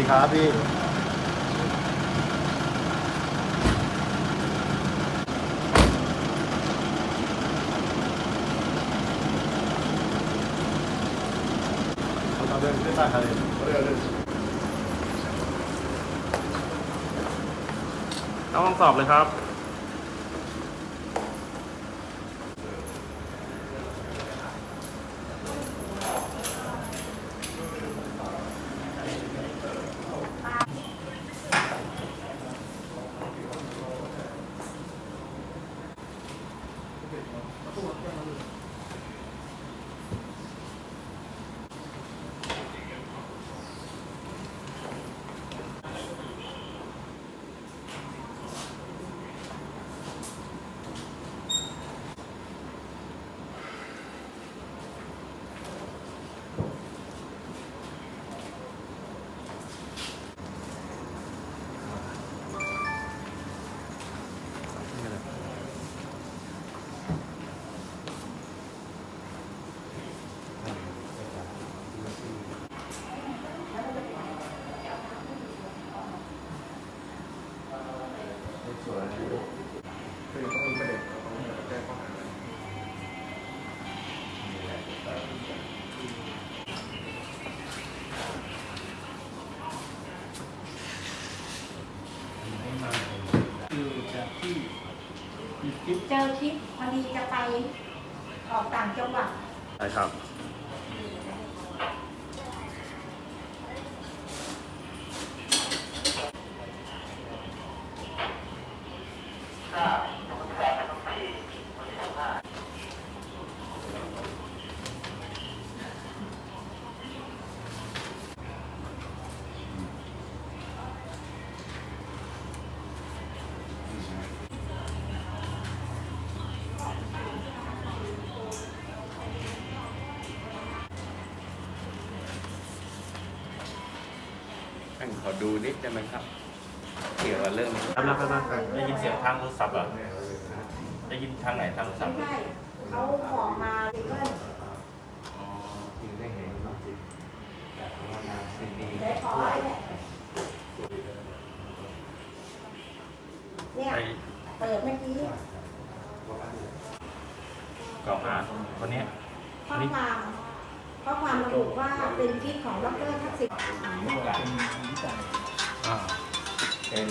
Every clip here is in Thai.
ดีครับพี่เราเดินขึ้นมาครับต้องสอบเลยครับ เจอคลิปพอดีจะไปออกต่างจังหวัด ใช่ครับ ขอดูนิดได้ไหมครับ เกี่ยวกับเรื่องครับแล้วครับได้ยินเสียงทางโทรศัพท์เหรอได้ยินทางไหนทางโทรศัพท์ไม่ใช่เขาบอกมาเลยว่า อ๋อจึงได้เห็นเนาะแต่ว่านางซีนี ได้ขอไว้เนี่ยเนี่ย ไป เปิดเมื่อกี้ กล่าวหาคนเนี้ย ข้อความข้อความระบุว่าเป็นคลิปของดรทักษิณ อ่าเป็น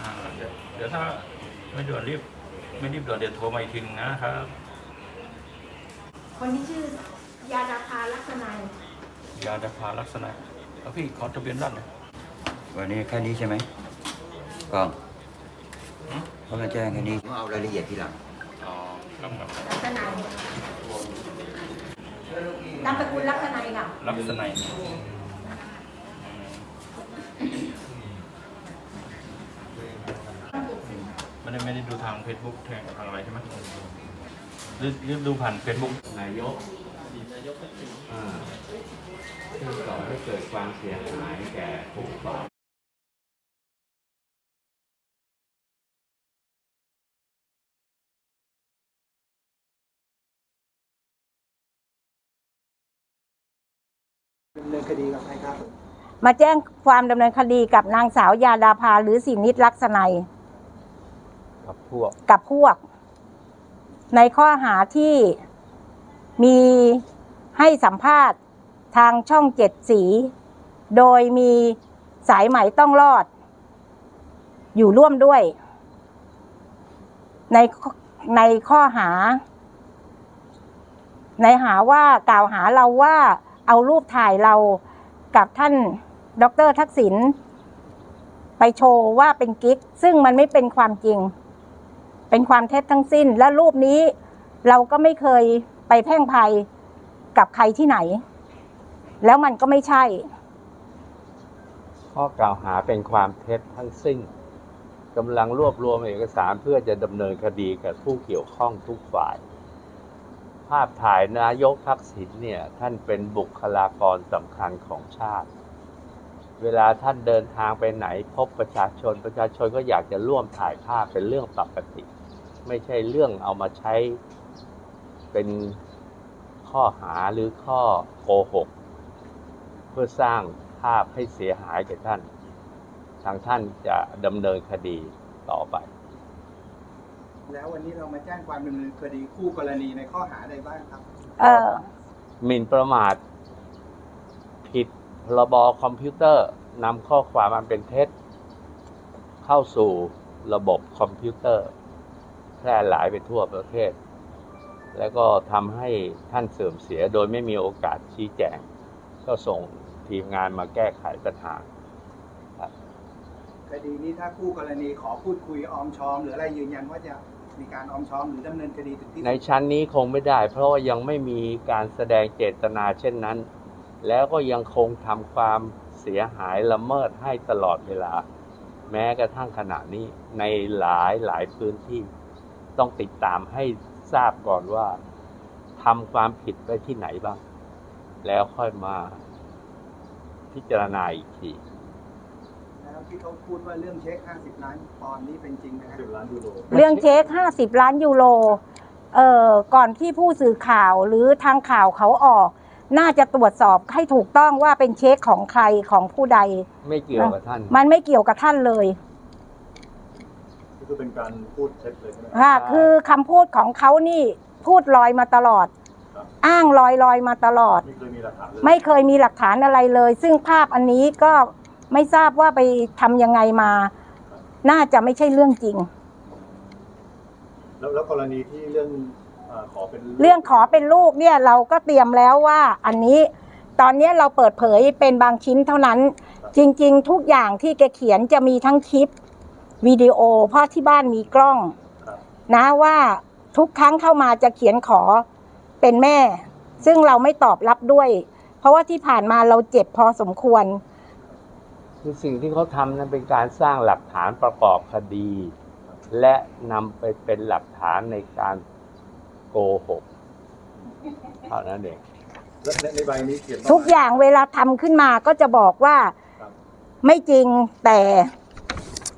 อ่าเดี๋ยวเดี๋ยวถ้าไม่ด่วนรีบ ไม่รีบด่วนเดี๋ยวโทรมาอีกทีนึงนะครับ คนที่ชื่อยาดาภาลักษณัยยาดาพาลักษณะแล้วพี่ขอทะเบียนด้านหน่อยวันนี้แค่นี้ใช่ไหมกล้องหืมเขามาแจ้งแค่นี้ผมเอารายละเอียดทีหลังอ๋อครับครับลักษณัย นามสกุลลักษณัยค่ะ ลักษณะไม่ได้ไม่ได้ดูทางเฟซบุ๊กทางทางอะไรใช่ไหมหรือหรือดูผ่านเฟซบุ๊กนายกอ่าซึ่งก่อให้เกิดความเสียหายแก่ผู้ ประกอบมาแจ้งความดำเนินคดีกับนางสาวยาดาภาหรือสินิดลักษณัยกับพวกกับพวก ในข้อหาที่มีให้สัมภาษณ์ทางช่องเจ็ดสี โดยมีสายไหมต้องรอด อยู่ร่วมด้วย ในในข้อหา ในหาว่ากล่าวหาเราว่า เอารูปถ่ายเรากับท่านดรทักษิณไปโชว์ว่าเป็นกิ๊ก ซึ่งมันไม่เป็นความจริง เป็นความเท็จทั้งสิ้น และรูปนี้เราก็ไม่เคยไปแพ่งพรายกับใครที่ไหน แล้วมันก็ไม่ใช่ ข้อกล่าวหาเป็นความเท็จทั้งสิ้นกำลังรวบรวมเอกสารเพื่อจะดำเนินคดีกับผู้เกี่ยวข้องทุกฝ่าย ภาพถ่ายนายกทักษิณเนี่ย ท่านเป็นบุคลากรสำคัญของชาติ เวลาท่านเดินทางไปไหน พบประชาชนประชาชนก็อยากจะร่วมถ่ายภาพเป็นเรื่องปกติ ไม่ใช่เรื่องเอามาใช้เป็นข้อหาหรือข้อโกหก เพื่อสร้างภาพให้เสียหายแก่ท่าน ทางท่านจะดำเนินคดีต่อไป แล้ววันนี้เรามาแจ้งความดำเนินคดีคู่กรณีในข้อหาใดบ้างครับ เออหมิ่นประมาท ผิดพรบคอมพิวเตอร์นำข้อความอันเป็นเท็จ เข้าสู่ระบบคอมพิวเตอร์ แพร่หลายไปทั่วประเทศ แล้วก็ทำให้ท่านเสื่อมเสียโดยไม่มีโอกาสชี้แจง ก็ส่งทีมงานมาแก้ไขปัญหาคดีนี้ถ้าคู่กรณีขอพูดคุยออมชอม หรืออะไรยืนยันว่าจะ มีการออมชอมหรือดำเนินคดีถึงที่สุด ในชั้นนี้คงไม่ได้ เพราะว่ายังไม่มีการแสดงเจตนาเช่นนั้น แล้วก็ยังคงทำความเสียหายละเมิดให้ตลอดเวลา แม้กระทั่งขณะนี้ในหลายหลายพื้นที่ ต้องติดตามให้ทราบก่อนว่าทำความผิดไว้ที่ไหนบ้าง แล้วค่อยมาพิจารณาอีกที แล้วที่เขาพูดว่าเรื่องเช็ค 50 ล้านปอนด์นี้เป็นจริงนะครัสิบบล้านยูโรเรื่องเช็คห้าสิบล้านยูโร เอ่อ ก่อนที่ผู้สื่อข่าวหรือทางข่าวเขาออก น่าจะตรวจสอบให้ถูกต้องว่าเป็นเช็คของใครของผู้ใด ไม่เกี่ยวกับท่าน มันไม่เกี่ยวกับท่านเลยก็คือเป็นการพูดเท็จเลยใช่ไหมครับค่ะ คือคำพูดของเขานี่พูดลอยมาตลอดครับอ้างลอยลอยมาตลอด ไม่เคยมีหลักฐานเลยไม่เคยมีหลักฐานอะไรเลย ซึ่งภาพอันนี้ก็ ไม่ทราบว่าไปทำยังไงมา น่าจะไม่ใช่เรื่องจริง แล้วแล้วกรณีที่เรื่องอ่าขอเป็นเรื่องขอเป็นลูกเนี่ยเราก็เตรียมแล้วว่าอันนี้ตอนนี้เราเปิดเผยเป็นบางชิ้นเท่านั้น จริง ๆ ทุกอย่างที่แกเขียนจะมีทั้งคลิปวิดีโอ เพราะที่บ้านมีกล้อง ครับนะว่าทุกครั้งเข้ามาจะเขียนขอเป็นแม่ ซึ่งเราไม่ตอบรับด้วย เพราะว่าที่ผ่านมาเราเจ็บพอสมควร คือสิ่งที่เขาทำนั้นเป็นการสร้างหลักฐานประกอบคดี และนำไปเป็นหลักฐานในการโกหกเท่านั้นเองและในในใบนี้เขียนว่าทุกอย่างเวลาทำขึ้นมาก็จะบอกว่าครับไม่จริงแต่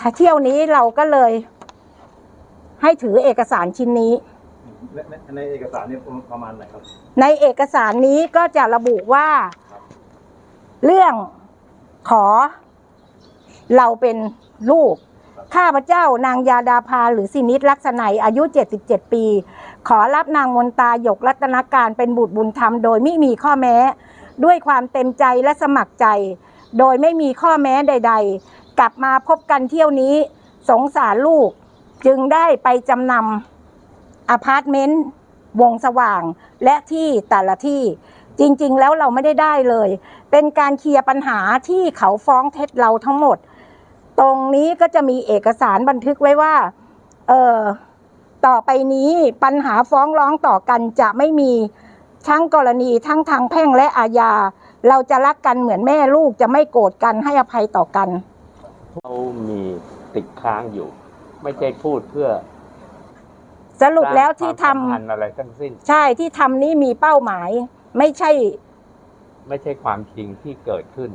ถ้าเที่ยวนี้เราก็เลย ให้ถือเอกสารชิ้นนี้ในในในเอกสารเนี่ยประมาณไหนครับ ในเอกสารนี้ก็จะระบุว่าเรื่องขอ เราเป็นลูก ข้าพเจ้านางยาดาภาหรือสินิตลักษณัยอายุ 77 ปี ขอรับนางมนตาหยกรัตนการเป็นบุตรบุญธรรมโดยไม่มีข้อแม้ ด้วยความเต็มใจและสมัครใจ โดยไม่มีข้อแม้ใด ๆ กลับมาพบกันเที่ยวนี้ สงสารลูกจึงได้ไปจำนำอพาร์ตเมนต์วงสว่างและที่แต่ละที่จริงๆ แล้วเราไม่ได้ได้เลย เป็นการเคลียร์ปัญหาที่เขาฟ้องเท็จเราทั้งหมด ตรงนี้ก็จะมีเอกสารบันทึกไว้ว่า เออต่อไปนี้ปัญหาฟ้องร้องต่อกันจะไม่มีทั้งกรณีทั้งทางแพ่งและอาญา เราจะรักกันเหมือนแม่ลูกจะไม่โกรธกันให้อภัยต่อกัน เขามีติดค้างอยู่ ไม่ใช่พูดเพื่อสรุปแล้วที่ทำสร้างความสัมพันธ์อะไรทั้งสิ้น ใช่ที่ทำนี่มีเป้าหมาย ไม่ใช่ ไม่ใช่ความจริงที่เกิดขึ้น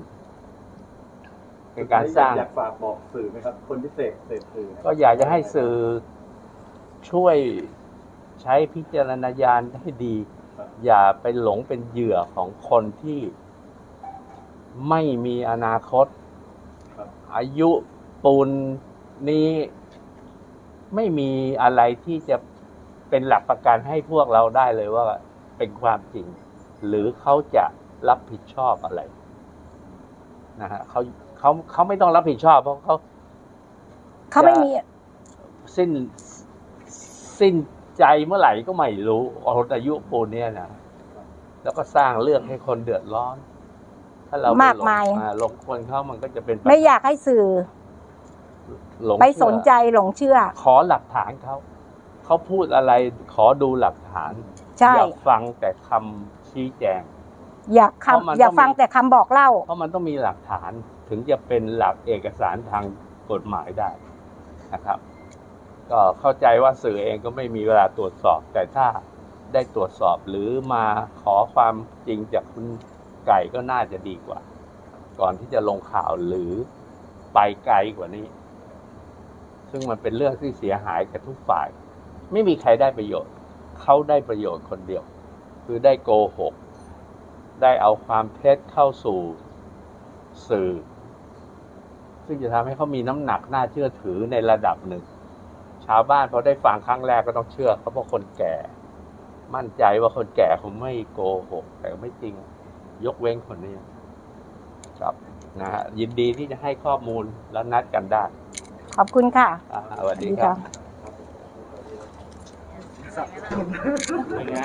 เป็นการสร้าง อยากฝากบอกสื่อไหมครับ คนที่เสพเสพสื่อเนี่ยก็อยากจะให้สื่อช่วยใช้พิจารณญาณให้ดี อย่าไปหลงเป็นเหยื่อของคนที่ไม่มีอนาคตครับอายุปูนนี้ไม่มีอะไรที่จะเป็นหลักประกันให้พวกเราได้เลยว่าเป็นความจริง หรือเขาจะรับผิดชอบอะไรนะฮะเขา เขาเขาไม่ต้องรับผิดชอบ เพราะเขาเขาไม่มี สิ้น สิ้นใจเมื่อไหร่ก็ไม่รู้คนอายุปูนเนี้ยนะแล้วก็สร้างเรื่องให้คนเดือดร้อน ถ้าเราไปมากมายหลงอ่หลงคนเขามันก็จะเป็นปัญหไม่อยากให้สื่อหลงไปเชื่อสนใจหลงเชื่อ ขอหลักฐานเขาเขาพูดอะไรขอดูหลักฐานใช่อย่าฟังแต่คำชี้แจง อยากเพราะมันคำอย่าต้องมีฟังแต่คำบอกเล่า เพราะมันต้องมีหลักฐาน ถึงจะเป็นหลักเอกสารทางกฎหมายได้นะครับ ก็เข้าใจว่าสื่อเองก็ไม่มีเวลาตรวจสอบ แต่ถ้าได้ตรวจสอบหรือมาขอความจริงจากคุณไก่ก็น่าจะดีกว่า ก่อนที่จะลงข่าวหรือไปไกลกว่านี้ ซึ่งมันเป็นเรื่องที่เสียหายกับทุกฝ่าย ไม่มีใครได้ประโยชน์ เขาได้ประโยชน์คนเดียว คือได้โกหก ได้เอาความเท็จเข้าสู่สื่อ ซึ่งจะทำให้เขามีน้ำหนักน่าเชื่อถือในระดับหนึ่ง ชาวบ้านพอได้ฟังครั้งแรกก็ต้องเชื่อเขาเพราะคนแก่ มั่นใจว่าคนแก่คงไม่โกหกแต่ไม่จริง ยกเว้นคนนี้ครับนะฮะยินดีที่จะให้ข้อมูลแล้วนัดกันได้ ขอบคุณค่ะอ่าสวัสดีครับสวัสดีค่ะเป็นไง